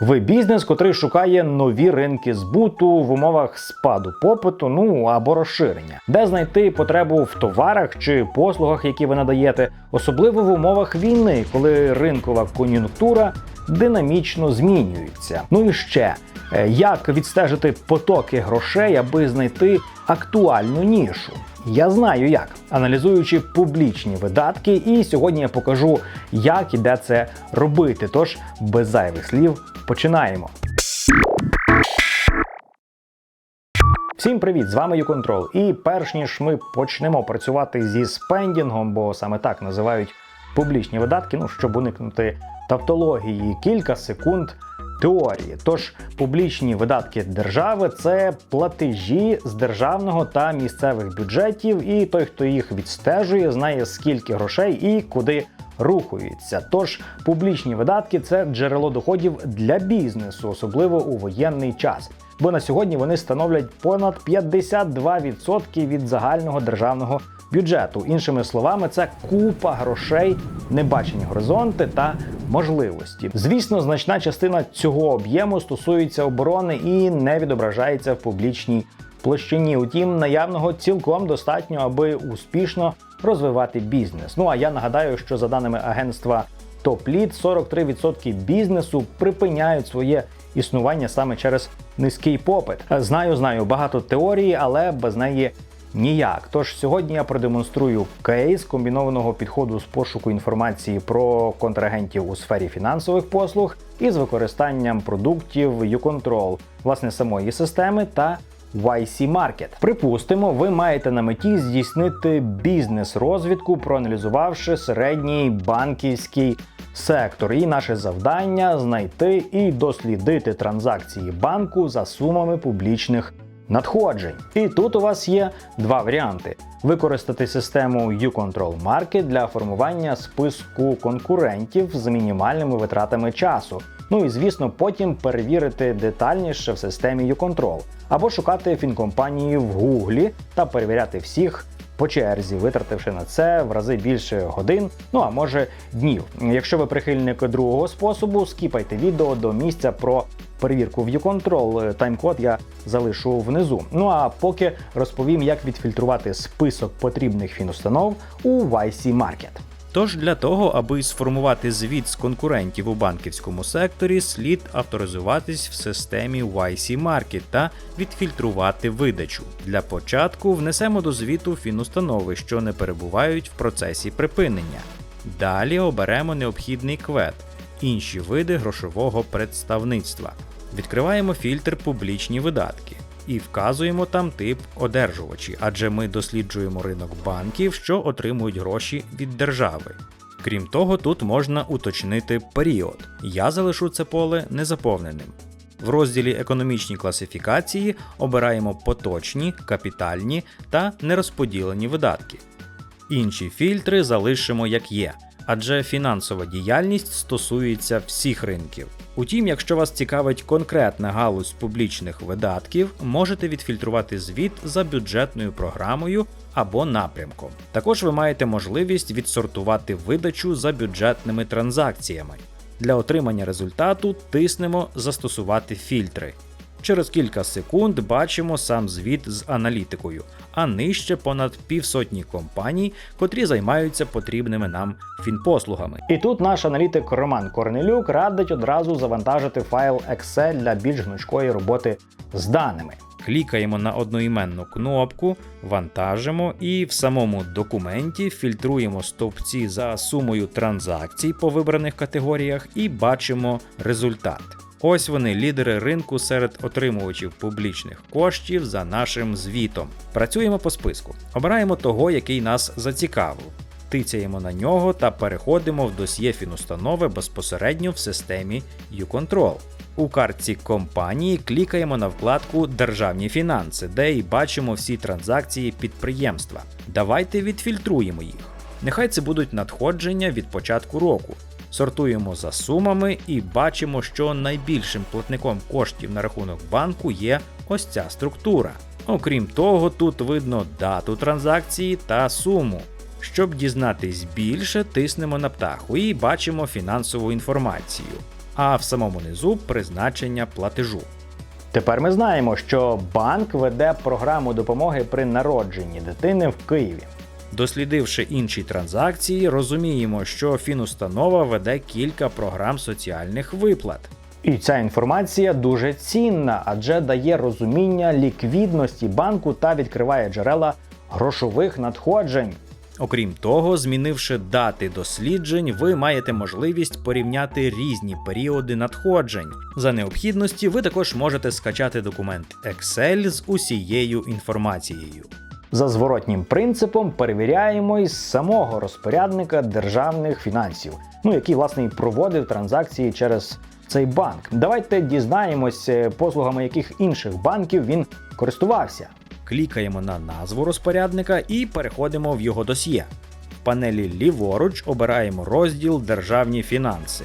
Ви бізнес, котрий шукає нові ринки збуту в умовах спаду попиту, ну або розширення, де знайти потребу в товарах чи послугах, які ви надаєте, особливо в умовах війни, коли ринкова кон'юнктура динамічно змінюється. Ну і ще е, як відстежити потоки грошей, аби знайти актуальну нішу. Я знаю як, аналізуючи публічні видатки, і сьогодні я покажу, як і де це робити. Тож без зайвих слів починаємо. Всім привіт! З вами YouControl. І перш ніж ми почнемо працювати зі спендінгом, бо саме так називають публічні видатки, ну щоб уникнути тавтології, кілька секунд теорії. Тож публічні видатки держави це платежі з державного та місцевих бюджетів, і той, хто їх відстежує, знає скільки грошей і куди рухаються. Тож публічні видатки це джерело доходів для бізнесу, особливо у воєнний час. Бо на сьогодні вони становлять понад 52% від загального державного бюджету. Іншими словами, це купа грошей, небачені горизонти та можливості. Звісно, значна частина цього об'єму стосується оборони і не відображається в публічній площині. Утім, наявного цілком достатньо, аби успішно розвивати бізнес. Ну а я нагадаю, що за даними агентства Топліт, 43% бізнесу припиняють своє існування саме через низький попит. Знаю, знаю, багато теорії, але без неї ніяк. Тож сьогодні я продемонструю кейс комбінованого підходу з пошуку інформації про контрагентів у сфері фінансових послуг із використанням продуктів YouControl, власне самої системи та YC Market. Припустимо, ви маєте на меті здійснити бізнес-розвідку, проаналізувавши середній банківський сектор. І наше завдання знайти і дослідити транзакції банку за сумами публічних надходжень. І тут у вас є два варіанти: використати систему YouControl Market для формування списку конкурентів з мінімальними витратами часу. Ну і звісно, потім перевірити детальніше в системі YouControl. або шукати фінкомпанії в Гуглі та перевіряти всіх. По черзі, витративши на це в рази більше годин, ну а може днів. Якщо ви прихильник другого способу, скіпайте відео до місця про перевірку в YouControl. Тайм-код я залишу внизу. Ну а поки розповім, як відфільтрувати список потрібних фінустанов у YC Market. Тож для того, аби сформувати звіт з конкурентів у банківському секторі, слід авторизуватись в системі YC Market та відфільтрувати видачу. Для початку внесемо до звіту фінустанови, що не перебувають в процесі припинення. Далі оберемо необхідний квет, інші види грошового представництва. Відкриваємо фільтр Публічні видатки і вказуємо там тип одержувачі, адже ми досліджуємо ринок банків, що отримують гроші від держави. Крім того, тут можна уточнити період. Я залишу це поле незаповненим. В розділі Економічні класифікації обираємо поточні, капітальні та нерозподілені видатки. Інші фільтри залишимо як є, адже фінансова діяльність стосується всіх ринків. Утім, якщо вас цікавить конкретна галузь публічних видатків, можете відфільтрувати звіт за бюджетною програмою або напрямком. Також ви маєте можливість відсортувати видачу за бюджетними транзакціями. Для отримання результату тиснемо Застосувати фільтри. Через кілька секунд бачимо сам звіт з аналітикою, а нижче понад півсотні компаній, котрі займаються потрібними нам фінпослугами. І тут наш аналітик Роман Корнелюк радить одразу завантажити файл Excel для більш гнучкої роботи з даними. Клікаємо на одноіменну кнопку, вантажимо і в самому документі фільтруємо стовпці за сумою транзакцій по вибраних категоріях і бачимо результат. Ось вони, лідери ринку серед отримувачів публічних коштів за нашим звітом. Працюємо по списку. Обираємо того, який нас зацікавив. Тицяємо на нього та переходимо в досьє фінустанови безпосередньо в системі YouControl. У картці компанії клікаємо на вкладку Державні фінанси, де і бачимо всі транзакції підприємства. Давайте відфільтруємо їх. Нехай це будуть надходження від початку року. Сортуємо за сумами і бачимо, що найбільшим платником коштів на рахунок банку є ось ця структура. Окрім того, тут видно дату транзакції та суму. Щоб дізнатись більше, тиснемо на птаху і бачимо фінансову інформацію. а в самому низу призначення платежу. Тепер ми знаємо, що банк веде програму допомоги при народженні дитини в Києві. Дослідивши інші транзакції, розуміємо, що фінустанова веде кілька програм соціальних виплат. І ця інформація дуже цінна, адже дає розуміння ліквідності банку та відкриває джерела грошових надходжень. Окрім того, змінивши дати досліджень, ви маєте можливість порівняти різні періоди надходжень. За необхідності, ви також можете скачати документ Excel з усією інформацією. За зворотнім принципом перевіряємо із самого розпорядника державних фінансів, ну який власне і проводив транзакції через цей банк. Давайте дізнаємось, е, послугами яких інших банків він користувався. Клікаємо на назву розпорядника і переходимо в його досьє. В панелі ліворуч обираємо розділ Державні фінанси.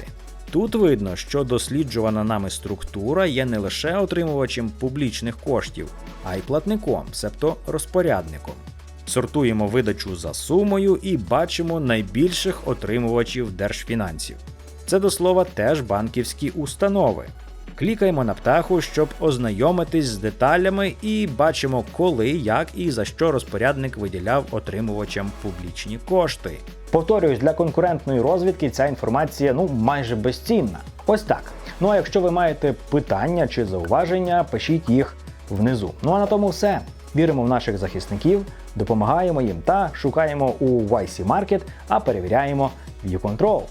Тут видно, що досліджувана нами структура є не лише отримувачем публічних коштів, а й платником, себто розпорядником. Сортуємо видачу за сумою і бачимо найбільших отримувачів держфінансів. Це до слова теж банківські установи. Клікаємо на птаху, щоб ознайомитись з деталями, і бачимо, коли, як і за що розпорядник виділяв отримувачам публічні кошти. Повторюсь, для конкурентної розвідки ця інформація ну майже безцінна. Ось так. Ну а якщо ви маєте питання чи зауваження, пишіть їх внизу. Ну а на тому все. Віримо в наших захисників, допомагаємо їм та шукаємо у YC Market, а перевіряємо в YouControl.